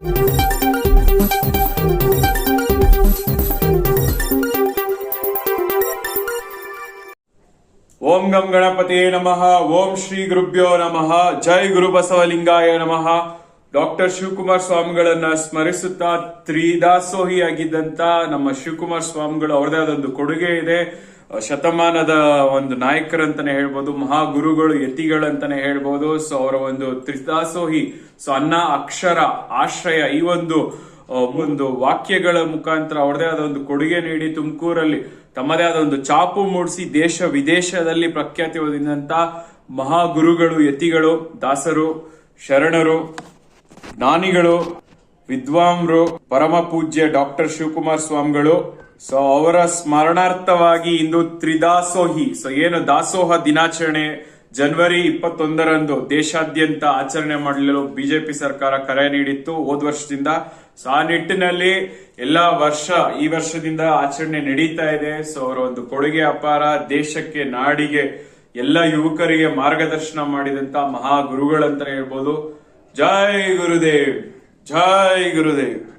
ಓಂ ಗಂ ಗಣಪತಿಯೇ ನಮಃ, ಓಂ ಶ್ರೀ ಗುರುಭ್ಯೋ ನಮಃ, ಜೈ ಗುರು ಬಸವಲಿಂಗಾಯ ನಮಃ. ಡಾಕ್ಟರ್ ಶಿವಕುಮಾರ್ ಸ್ವಾಮಿಗಳನ್ನ ಸ್ಮರಿಸುತ್ತಾ ತ್ರಿದಾಸೋಹಿ ಆಗಿದ್ದಂತ ನಮ್ಮ ಶಿವಕುಮಾರ್ ಸ್ವಾಮಿಗಳು ಅವರದೇ ಆದೊಂದು ಕೊಡುಗೆ ಇದೆ. ಶತಮಾನದ ಒಂದು ನಾಯಕರಂತಾನೆ ಹೇಳ್ಬೋದು, ಮಹಾಗುರುಗಳು, ಯತಿಗಳಂತಾನೆ ಹೇಳ್ಬೋದು. ಸೊ ಅವರ ಒಂದು ತ್ರಿದಾಸೋಹಿ ಸೊ ಅನ್ನ, ಅಕ್ಷರ, ಆಶ್ರಯ, ಈ ಒಂದು ಒಂದು ವಾಕ್ಯಗಳ ಮುಖಾಂತರ ಅವರದೇ ಆದ ಒಂದು ಕೊಡುಗೆ ನೀಡಿ ತುಮಕೂರಲ್ಲಿ, ತಮ್ಮದೇ ಆದ ಒಂದು ಚಾಪು ಮೂಡಿಸಿ ದೇಶ ವಿದೇಶದಲ್ಲಿ ಪ್ರಖ್ಯಾತಿ ಹೊಂದಿದಂತ ಮಹಾಗುರುಗಳು, ಯತಿಗಳು, ದಾಸರು, ಶರಣರು, ಜ್ಞಾನಿಗಳು, ವಿದ್ವಾಂರು ಪರಮ ಪೂಜ್ಯ ಡಾಕ್ಟರ್ ಶಿವಕುಮಾರ್ ಸ್ವಾಮಿಗಳು ಸೊ ಅವರ ಸ್ಮರಣಾರ್ಥವಾಗಿ ಇಂದು ತ್ರಿದಾಸೋಹಿ ಸೊ ಏನು ದಾಸೋಹ ದಿನಾಚರಣೆ ಜನವರಿ ಇಪ್ಪತ್ತೊಂದರಂದು ದೇಶಾದ್ಯಂತ ಆಚರಣೆ ಮಾಡಲು ಬಿಜೆಪಿ ಸರ್ಕಾರ ಕರೆ ನೀಡಿತ್ತು. ಹೋದ ವರ್ಷದಿಂದ ಸೊ ಆ ನಿಟ್ಟಿನಲ್ಲಿ ಎಲ್ಲಾ ವರ್ಷ, ಈ ವರ್ಷದಿಂದ ಆಚರಣೆ ನಡೀತಾ ಇದೆ. ಸೊ ಅವರ ಒಂದು ಕೊಡುಗೆ ಅಪಾರ, ದೇಶಕ್ಕೆ ನಾಡಿಗೆ ಎಲ್ಲ ಯುವಕರಿಗೆ ಮಾರ್ಗದರ್ಶನ ಮಾಡಿದಂತ ಮಹಾ ಗುರುಗಳಂತ ಹೇಳ್ಬೋದು. ಜೈ ಗುರುದೇವ್ ಜೈ ಗುರುದೇವ್.